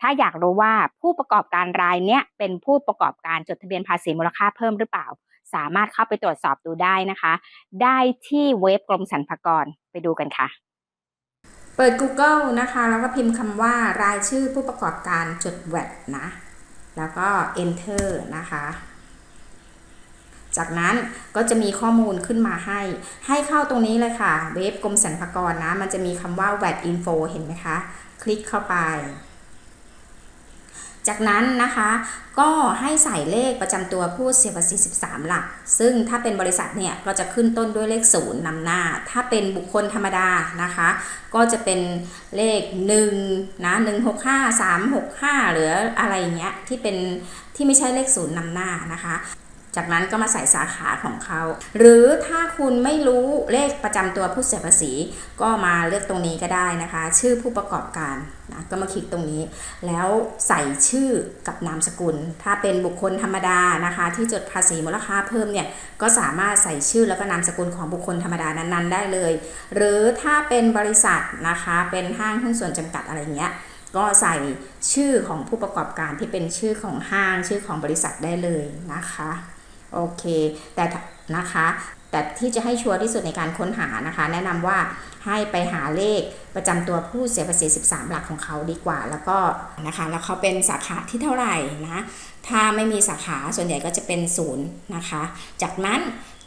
ถ้าอยากรู้ว่าผู้ประกอบการรายเนี้ยเป็นผู้ประกอบการจดทะเบียนภาษีมูลค่าเพิ่มหรือเปล่า สามารถเข้าไปตรวจสอบดูได้นะคะ ได้ที่เว็บกรมสรรพากรไปดูกันค่ะ เปิด Google นะคะ แล้วก็พิมพ์คำว่ารายชื่อผู้ประกอบการจดแวดนะ แล้วก็ enter นะคะจากนั้นก็จะมีข้อมูลขึ้นมาให้ ให้เข้าตรงนี้เลยค่ะ เว็บกรมสรรพากรนะ มันจะมีคำว่า VAT info เห็นไหมคะ คลิกเข้าไป จากนั้นนะคะก็ให้ใส่เลขประจำตัวผู้เสียภาษี13 หลัก ซึ่งถ้าเป็นบริษัทเนี่ยก็จะขึ้นต้นด้วยเลขศูนย์นำหน้า ถ้าเป็นบุคคลธรรมดานะคะ ก็จะเป็นเลข1นะ165 365 หรืออะไรเงี้ยที่เป็นที่ไม่ใช่เลขศูนย์นำหน้านะคะ จากนั้นก็มาใส่สาขาของเขา หรือถ้าคุณไม่รู้เลขประจำตัวผู้เสียภาษี ก็มาเลือกตรงนี้ก็ได้นะคะ ชื่อผู้ประกอบการนะก็มาคลิกตรงนี้ แล้วใส่ชื่อกับนามสกุล ถ้าเป็นบุคคลธรรมดานะคะ ที่จดภาษีมูลค่าเพิ่มเนี่ยก็สามารถใส่ชื่อแล้วก็นามสกุลของบุคคลธรรมดานั้นๆ ได้เลย หรือถ้าเป็นบริษัทนะคะ เป็นห้างหุ้นส่วนจำกัดอะไรเงี้ยก็ใส่ชื่อของผู้ประกอบการที่เป็นชื่อของห้างชื่อของบริษัทได้เลยนะคะ โอเค แต่นะคะ แต่ที่จะให้ชัวร์ที่สุดในการค้นหานะคะ แนะนำว่าให้ไปหาเลขประจำตัวผู้เสียภาษี 13 หลักของเขาดีกว่า แล้วก็นะคะ แล้วเขาเป็นสาขาที่เท่าไหร่นะ ถ้าไม่มีสาขาส่วนใหญ่ก็จะเป็นศูนย์นะคะ จากนั้น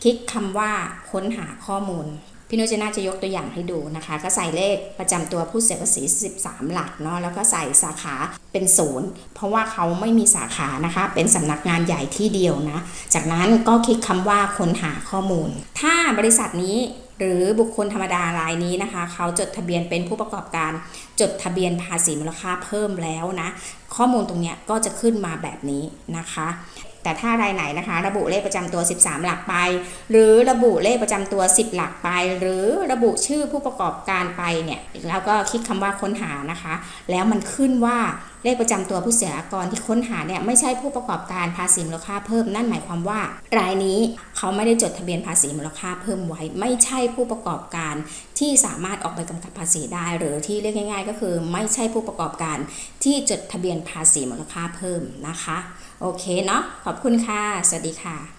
คลิกคำว่าค้นหาข้อมูล พี่นุชจะน่าจะยกตัวอย่างให้ดูนะคะ ก็ใส่เลขประจำตัวผู้เสียภาษี 13 หลักเนาะแล้วก็ใส่สาขาเป็นศูนย์เพราะว่าเขาไม่มีสาขานะคะ เป็นสำนักงานใหญ่ที่เดียวนะ จากนั้นก็คลิกคำว่าค้นหาข้อมูล ถ้าบริษัทนี้หรือบุคคลธรรมดารายนี้นะคะ เขาจดทะเบียนเป็นผู้ประกอบการจดทะเบียนภาษีมูลค่าเพิ่มแล้วนะ ข้อมูลตรงเนี้ยก็จะขึ้นมาแบบนี้นะคะ แต่ถ้ารายไหนนะคะ ระบุเลขประจำตัว 13 หลักไป หรือระบุเลขประจำตัว 10 หลักไป หรือระบุชื่อผู้ประกอบการไปเนี่ยแล้วก็คลิกคำว่าค้นหานะคะ แล้วมันขึ้นว่าเลขประจำตัวผู้เสียกรที่ค้นหาเนี่ยไม่ใช่ผู้ประกอบการภาษีมูลค่าเพิ่ม นั่นหมายความว่ารายนี้เขาไม่ได้จดทะเบียนภาษีมูลค่าเพิ่มไว้ ไม่ใช่ผู้ประกอบการที่สามารถออกไปกำกับภาษีได้ หรือที่เรียกง่าย ๆ ก็คือไม่ใช่ผู้ประกอบการที่จดทะเบียนภาษีมูลค่าเพิ่มนะคะ โอเคเนาะขอบคุณค่ะ สวัสดีค่ะ